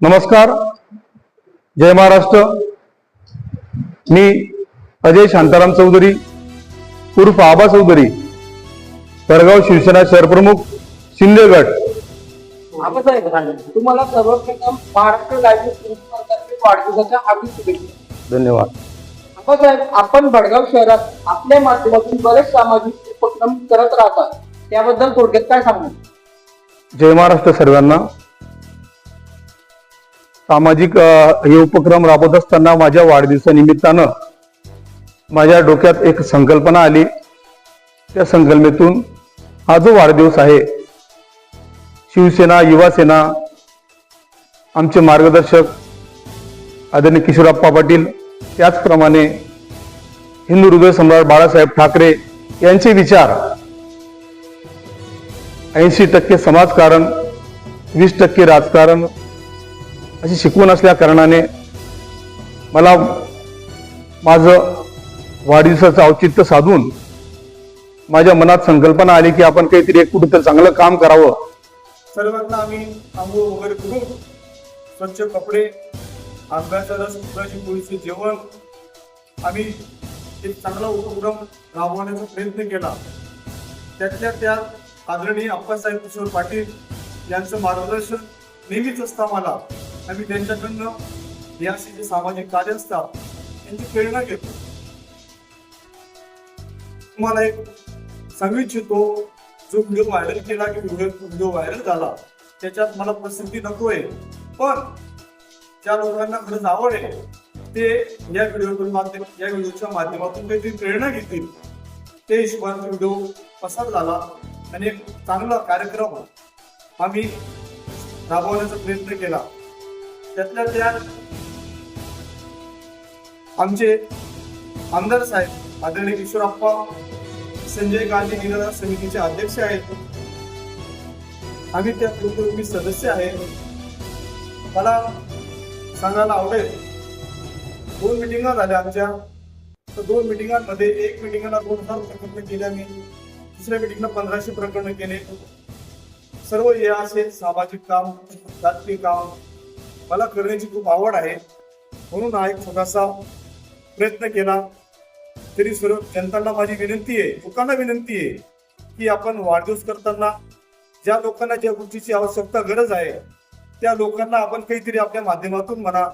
नमस्कार. जय महाराष्ट्र. मी अजय शांताराम चौधरी उर्फ आबा चौधरी परगाव शिवसेना शहरप्रमुख शिंदे गट आबासाहेब तुम्हाला सर्वप्रथम महाराष्ट्र वाढदिवसाच्या हार्दिक शुभेच्छा. धन्यवाद. आबासाहेब आपण भडगाव शहरात आपल्या माध्यमातून बरेच सामाजिक उपक्रम करत राहतात. त्याबद्दल थोडक्यात काय सांगू जय महाराष्ट्र सर्वांना. सामाजिक हे उपक्रम राबवत असताना माझ्या वाढदिवसानिमित्तानं माझ्या डोक्यात एक संकल्पना आली. त्या संकल्पनेतून हा जो वाढदिवस आहे शिवसेना युवासेना आमचे मार्गदर्शक आदरणीय किशोरप्पा पाटील त्याचप्रमाणे हिंदू हृदय सम्राट बाळासाहेब ठाकरे यांचे विचार ऐंशी टक्के समाजकारण वीस टक्के राजकारण अशी शिकवण असल्या कारणाने मला माझं वाढदिवसाचं औचित्य साधून माझ्या मनात संकल्पना आली की आपण काहीतरी एक कुठेतरी चांगलं काम करावं. सर्वांना आम्ही आंघोळ वगैरे करून स्वच्छ कपडे आंब्याचा रस उकडाची पोळीचे जेवण. आम्ही एक चांगला उपक्रम राबवण्याचा प्रयत्न केला. त्यातल्या त्यात आदरणीय अप्पासाहेब किशोर पाटील यांचं मार्गदर्शन नेहमीच असतं आम्हाला. आम्ही त्यांच्याकडनं हे असे जे सामाजिक कार्य असतात त्यांची प्रेरणा घेतो. तुम्हाला एक सांगू इच्छितो जो व्हिडिओ व्हायरल केला की व्हिडिओ व्हिडिओ व्हायरल झाला त्याच्यात मला प्रसिद्धी नको आहे पण ज्या लोकांना खरंच आवड आहे ते या व्हिडिओ माध्यम या व्हिडिओच्या माध्यमातून काहीतरी प्रेरणा घेतील ते हिशोबाने व्हिडिओ पसार झाला आणि एक चांगला कार्यक्रम आम्ही राबवण्याचा प्रयत्न केला. त्यातल्या त्यात आमचे आमदार साहेब आदरणीय किशोरप्पा संजय गांधी निराधार समितीचे अध्यक्ष आहेत. आम्ही त्या कुटुंबी सदस्य आहे मला सांगायला आवडेल दोन मिटिंगा झाल्या आमच्या. तर दोन मिटिंगांमध्ये एक मिटिंगला दोन हजार प्रकरण केले आम्ही दुसऱ्या मिटिंगला पंधराशे प्रकरण केले. सर्व हे असे सामाजिक काम राजकीय काम मला करण्याची खूप आवड आहे. म्हणून हा एक छोटासा प्रयत्न केला. तरी सर्व जनतांना माझी विनंती आहे लोकांना विनंती आहे की आपण वाढदिवस करताना ज्या लोकांना ज्या गोष्टीची आवश्यकता गरज आहे त्या लोकांना आपण काहीतरी आपल्या माध्यमातून म्हणा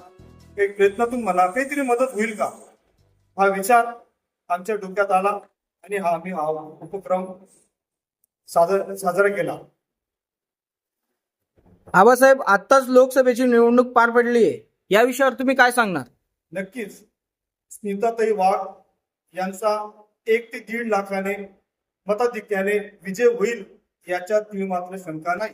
काही प्रयत्नातून म्हणा काहीतरी मदत होईल का? हा विचार आमच्या डोक्यात आला आणि हा आम्ही हा उपक्रम साजरा साजरा केला. आबासाहेब आत्ताच लोकसभेची निवडणूक पार पडली आहे. या विषयावर तुम्ही काय सांगणार? नक्कीच. स्मिताताई वाघ यांचा एक ते दीड लाखाने मताधिक्याने विजय होईल याच्यात तुम्ही मात्र शंका नाही.